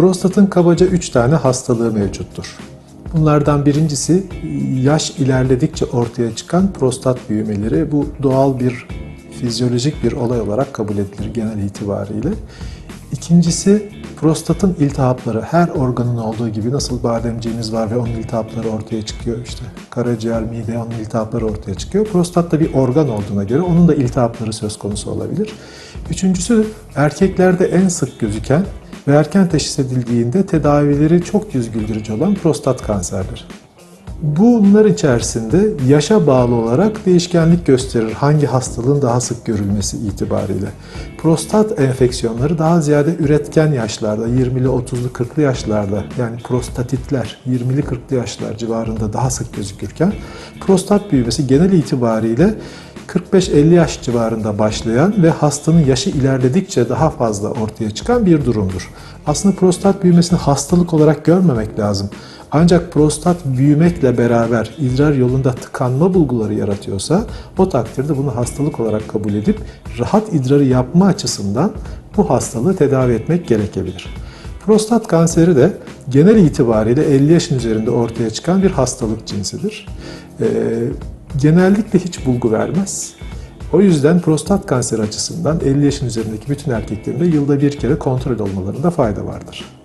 Prostatın kabaca 3 tane hastalığı mevcuttur. Bunlardan birincisi yaş ilerledikçe ortaya çıkan prostat büyümeleri. Bu doğal bir fizyolojik bir olay olarak kabul edilir genel itibariyle. İkincisi prostatın iltihapları. Her organın olduğu gibi nasıl bademciğimiz var ve onun iltihapları ortaya çıkıyor. işte karaciğer, mide onun iltihapları ortaya çıkıyor. Prostat da bir organ olduğuna göre onun da iltihapları söz konusu olabilir. Üçüncüsü erkeklerde en sık gözüken ve erken teşhis edildiğinde tedavileri çok yüz güldürücü olan prostat kanserleri. Bunlar içerisinde yaşa bağlı olarak değişkenlik gösterir hangi hastalığın daha sık görülmesi itibariyle. Prostat enfeksiyonları daha ziyade üretken yaşlarda, 20'li, 30'lu, 40'lı yaşlarda yani prostatitler 20'li 40'lı yaşlar civarında daha sık gözükürken prostat büyümesi genel itibariyle 45-50 yaş civarında başlayan ve hastanın yaşı ilerledikçe daha fazla ortaya çıkan bir durumdur. Aslında prostat büyümesini hastalık olarak görmemek lazım. Ancak prostat büyümekle beraber idrar yolunda tıkanma bulguları yaratıyorsa o takdirde bunu hastalık olarak kabul edip rahat idrarı yapma açısından bu hastalığı tedavi etmek gerekebilir. Prostat kanseri de genel itibariyle 50 yaşın üzerinde ortaya çıkan bir hastalık cinsidir. Ee, genellikle hiç bulgu vermez. O yüzden prostat kanseri açısından 50 yaşın üzerindeki bütün erkeklerin de yılda bir kere kontrol olmalarında fayda vardır.